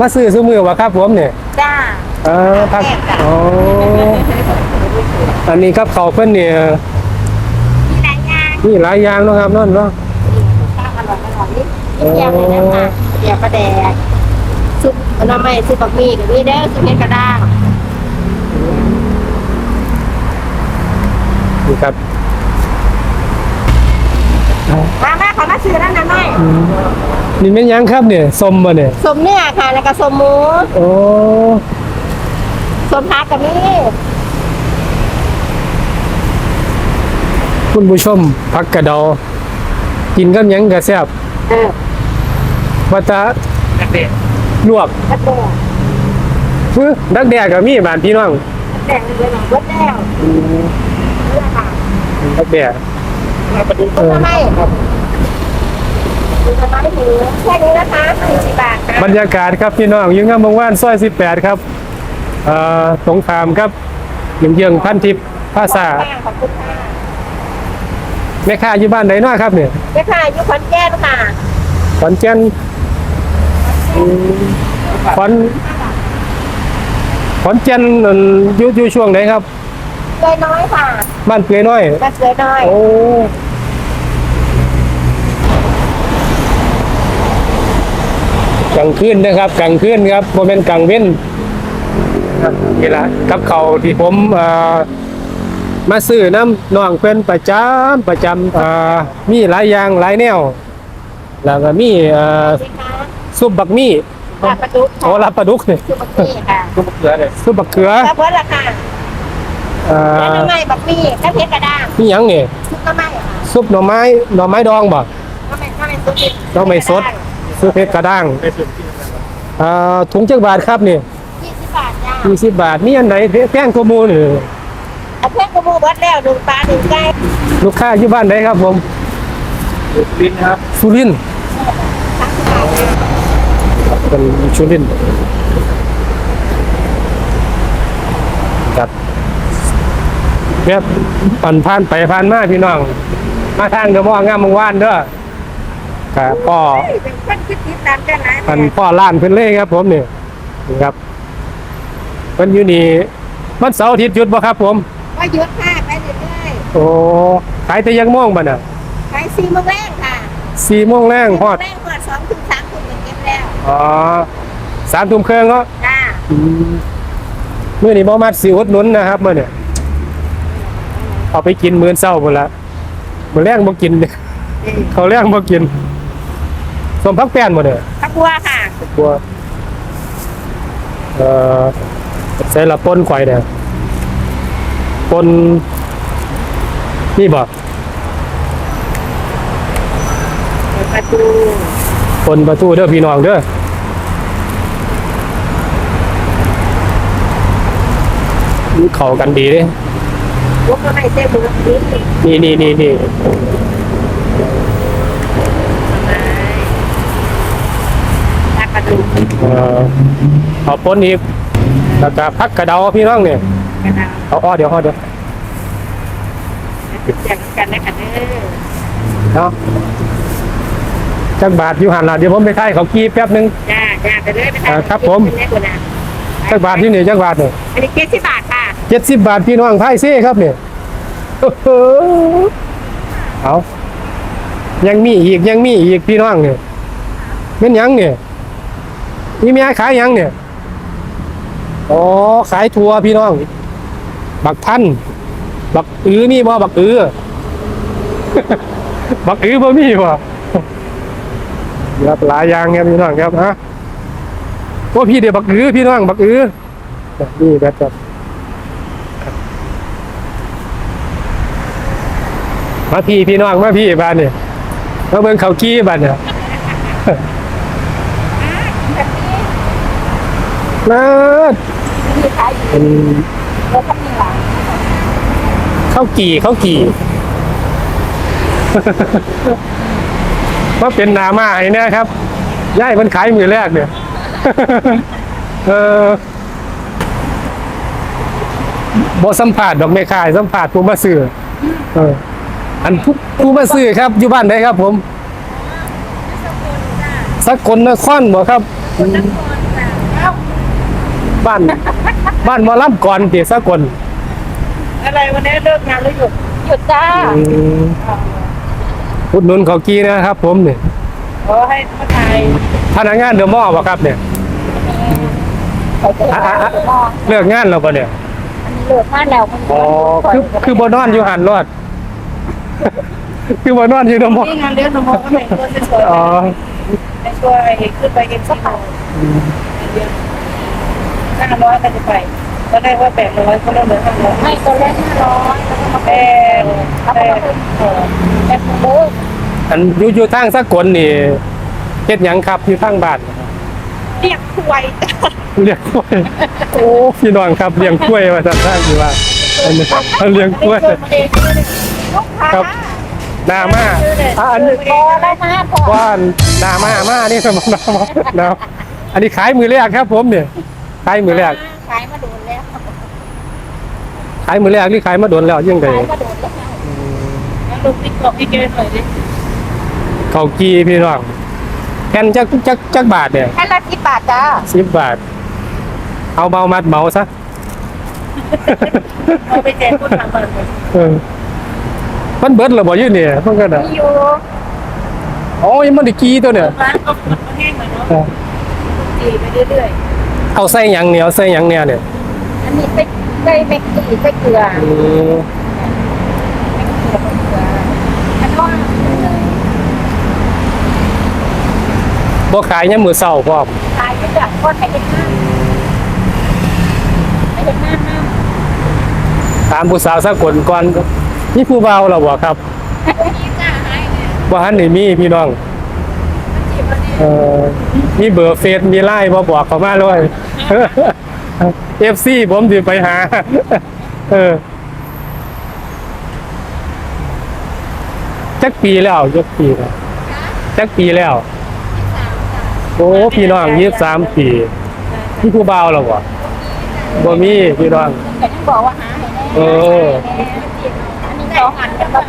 มาซื้อซื้อมือวะครับผมเนี่ยจ้าเออพักอ๋ออันนี้ครับเขาเพิ่นเนี่ยมีหลายอย่างมีหลายอย่างเนาะครับนั่นเนาะข้าวอร่อยอร่อยนี่นี่เดียวเลยนะคะเดียวปลาแดกซุปหน้ำไม่ซุปบักหมี่กับนี่เด้อซุปเห็ดกระด้างนี่ครับมาแม่ขอมาซื้อแล้วนะแม่ นี่เป็นหยังครับเนี่ยส้มบ่เนี่ยสมเนื้อค่ะแล้วก็สมหมูโอ้สมผักกับนี่คุณผู้ชมผักกระเดากินกับหยังกระแซ่บเออว่าแตะลวกกระโดดฟื้ดักแดกก็มีบ้านพี่น้องแดงเลยหน่อยเบิดแล้วเนื้อค่ะดักแดกเออทำไม ดูทำไมถือแค่นี้นะคะสี่สิบบาทค่ะบรรยากาศครับพี่น้องอยังงามเมืองว่านซอย 18 ครับเอ่อสงขลามครับเยืองๆพันทิพย์ภาษาขอบคุณค่ะแม่ค้าอยู่บ้านไหนเนาะครับเนี่ยแม่ค่ะอยู่ขอนแก่นค่ะขอนแก่นขอนขอนแก่นนั่นอยู่อยู่ช่วงไหนครับเกยน้อยค่ะบ้านเปื่อยน้อยแบบเกยน้อยโอ้ กลางคืนนะครับกลางคืนครับโมเมนต์กลางเว้นครับนี่ละกับเขาวที่ผมเอ่อมาซื้อน้ำน้องเป็นประจำประจำเอ่อมีหลายอย่างหลายแนว แล้วก็มีเอ่อสิคะซุปบักมี่แบบประดุกโอ้รับปลาดุกเนี่ยคือบักมี่ค่ะซุปบักเขือเนี่ยซุปบักเขือแล้วเพิ่นราคาเอ่แล้วอทำไมบักมี่แล้วเพชรกระด้างนี่ยังเนี่ยซุปทำไมค่ะซุปหน่อไม้หน่อไม้ดองบ่ทำไมทำไมซุปดิหน่อไม้สด ซุปเพชรกระด้างเอ่อถุงจักบาทครับนี่ยี่สิบบาทจ้ายี่สิบบาทมีอันไหนแพงกว่าหมูนี่เอาเพื่อนกระมูเบิดแล้วหนึ่งปลาหนึ่งไก่ลูกค้าอยู่บ้านไหนครับผมลิ้นครับสุรินทร์ทั้งสิบบาทเลยเป็นสุรินทร์ครับแบบปันผ่านไปผ่านมาพี่น้อง มาทางเดอะมองามเมืองว่านเด้อ ครับพ่อเฮ้ยเป็นคนคิดติดตามกันนะอันพ่อล้านเพิ่นเลยครับ ผมนี่นี่ครับเพิ่นอยู่นี่วันเสาร์อาทิตย์หยุดบ่ครับ ผมว่าหยุดค่ะไปเรื่อยโอ้ขายแต่ยังโมงบ่น่ะๆไปสี่โมงแรกค่ะสี่โมงแรงฮอดแรกฮอดสองถึงสามทุ่มเก็บแล้วอ๋อสามทุ่มครึ่งเนาะจ้าอืมมื้อนี้บ่มัดสิอุดหนุนนะครับมื้อนี้เอาไปกินมื้อเช้าพุ่นละมื้อแรงบ่กินเด้เขาวแรงบ่กิน สมพักแป้นบ่เนี่ยพักบัวค่ะบัวเอ่อใส่ละปนข่อยเนี่ยปนนี่บ่เปิดประตูปนประตูเด้อพี่น้องเด้อมันเข้ากันดีเด้พวกก็ไม่เส้นมือนี้นี่นี่ เอ่อเอาปนอีกแล้วก็พักกระเดาพี่น้องเนี่ยกระดาษเอาอ้อเดี๋ยวอ้อเดี๋ยวแจกกันนะคะเด้อเนาะจักบาทอยู่หันละเดี๋ยวผมไปถ่ายเขากี้แป๊บหนึง จ้าจ้าไปเลยไปอ่าครับผมเล็กกว่านั้นจักบาทที่นี่จักบาทเนี่ย อันนี้เจ็ดสิบบาทค่ะเจ็ดสิบบาทพี่น้องไพ่เซ่ครับเนี่ยโอ้โหเอายังมีอีกยังมีอีกพี่น้องเนี่ยเป็นหยังเนี่ย นี่แม่ขายยังเนี่ย อ๋อ ขายทัวพี่น้อง บักพันบักอื้อมี่บ่บักอื้อบักอื้อบ่มีบ่รับหลายอย่างครับพี่น้องครับฮะโอ้พี่เดี๋ยวบักอื้อพี่น้องบักอื้อนี่แบบแบบมาพี่พี่น้องมาพี่บ้านเนี่ยมาเบิ่งเขากี้บ้านเนี่ย แบบนี้ เลิศมีขายอยู่เป็นแล้วก็มีหลังข้าวกี่ข้าวกี่มาเป็นนามาให้เนี่ยครับย่ายมันขายมือแรกเนี่ย เออบอสัมผัสดอกไม่ขายสัมผัสผู้มาซื้อเออ อันผู้ผู้มาซื้อครับ อยู่บ้านไหนครับ ผมสักคนนครบ่ครับ คนนคร บ้าน บ้านหมอลำก่อนเดี๋ยวสกลอะไรวันนี้เลิกงานหรือหยุดหยุดจ้าอืมอุดหนุนเขากี้นะครับ ผมเนี่ยขอให้มาถ่ายพนักงานเดอะมอลล์ป่ะครับเนี่ยเขาจะอะอะอะมองเลิกงานแล้วป่ะเนี่ยอันนี้เลิกมาแล้วมันอ๋อคือคือบนอนอยู่หันรอด คือบนอนอยู่เดอะมอลล์นี่งานเลี้ยงนมก็แต่งตัวสวยอ๋อๆแต่งตัวไอ้ขึ้นไปเอ็มซีโห้าร้อยก็จะไปตอนแรกว่าแปดร้อยเขาเริ่มเหลือห้าร้อยไม่ตัวแรกห้าร้อยแล้วก็มาแต่แล้วแต่ก็มาเป็นเออแบบเบิร์อันอยู่อยู่ทางสกลนี่เฮ็ดหยังครับอยู่ทางบ้านเรียกถวยเลี้ยงกล้วย โอ้พี่น้องครับเลี้ยงกล้วยว่าจะได้อยู่ว่าอันนี้เขาเลี้ยงกล้วยลูกค้าครับหนามาอะอันนี้พอแล้วมาพอว่าหนามามานี่สมนามานาอันนี้ขายมือแรกครับผมเนี่ย ขายมือแรกขายมาโดนแล้วขายมือแรกนี่ขายมาโดนแล้วยังไงขายมาโดนแล้วแล้วลูกติ๊กตอกให้เจหน่อยดิเขากีพี่น้องแผ่นจักจักจักบาทเนี่ยแค่ละสิบบาทจ้าสิบบาท เอาเบามัดเบาซะเอาไปแจกคนทางบ้านเออมันเบิดแล้วบ่อยืนเนี่ยเพิ่นก็น่ะมีอยู่อ๋อยังมันได้กีตัวเนี่ยร้านก็แห้งหน่อยเนาะจีไปเรื่อย เอาใส่หยังเนี่ยเอาใส่หยังเนี่ยเนี่ยอันนี้ไปไปเมกกี้ไปเกลืออืมมันว่าบ่ขายยามมื้อเช้าพร้อมขายไปจากก้อนไปเห็นหน้าไปเห็นหน้าหน้าถามผู้สาวสักคนก่อนนี่ผู้เบาแล้วบ่ครับพี่จ้าให้เนี่ยบ่ทันได้มีพี่น้องจีบมา เนี่ยเอ่อมีเบอร์เฟซมีไลน์บ่บอกเขามาเลย FC ผมสิไปหา เออจักปีแล้วจักปีแล้วจักปีแล้ว โอ้พี่น้อง23ปีนี่ผู้เบาแล้วบ่บ่มีพี่น้องแต่ยังบอกว่าหาให้แน่เอออันนี้สองอันกันแบบ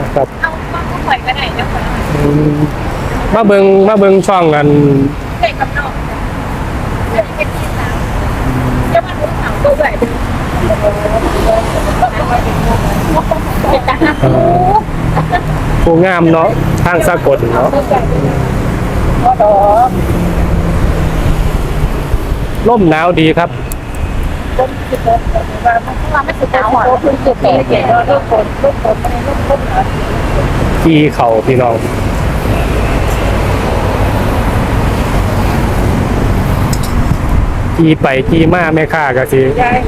นะครับเอามาก็ปล่อยไปไหนเดี๋ยวก่อนอื มมาเบิงมาเบิงช่องกันเด็กกับน้องจะเป็นที่สามจะมาดูหนังตัวใหญ่ดูเป็นทหารผู้งามเนาะทางสากลเนาะก็ดอกร่มหนาวดีครับว่าไม่สุดหนาวอะคือจุดแปดๆเก็บลูกคนลูกคนไม่ลูกคนนะกีเขาพี่น้อง กีไปกีมาแม่ค้าก็สิยาย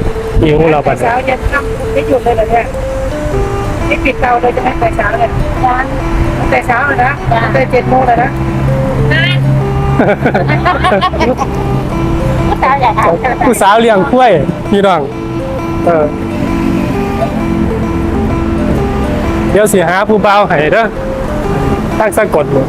หิวเราบัดเช้าเย็นค่ำไม่หยุดเลยเหรอเนี่ยนี่ปิดเตาเลยจะให้ไปเช้าเลยยังตั้งแต่เช้าเลยนะตั้งแต่เจ็ดโมงเลยนะผู้สาวใหญ่ค่ะผู้สาวเลี้ยงกล้วยพี่น้องเออเดี๋ยวสิหาผู้บ่าวให้เด้อตั้งสะกดเลย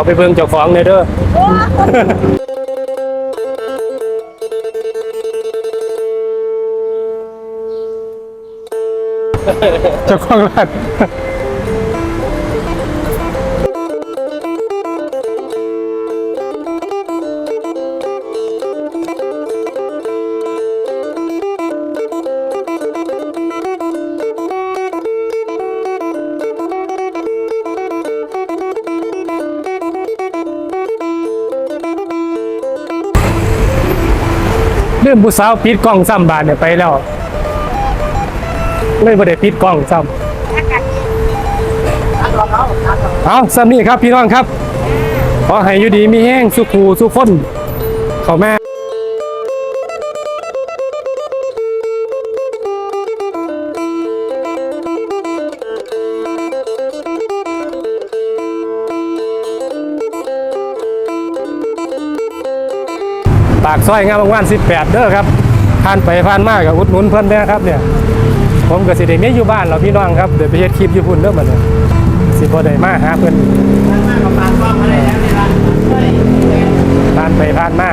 เขาไปเบิ่งเจ้าของเลยเด้อเจ้าของร้าน เรื่องผู้สาวปิดกล้องซ้ำบานเนี่ยไปแล้วเลยบ่ได้ปิดกล้องซ้ำเอาซ้ำนี่ครับพี่น้องครับขอให้อยู่ดีมีแห้งสุขูสุขคนเข้าม ปากซอยงามวงวาน18 เด้อครับผ่านไปผ่านมากกับอุดหนุนเพื่อนแม่ครับเนี่ย ผมกับสิเด็กนี้อยู่บ้านเราพี่น้องครับเดี๋ยวไปเฮ็ดคลิปยูพุ่นเด้อมาเนี่ยสิบ่ได้มาหาเพื่อนผ่านไปผ่านมา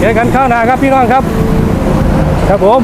เจอกันข้าวนาครับพี่น้องครับ ครับผม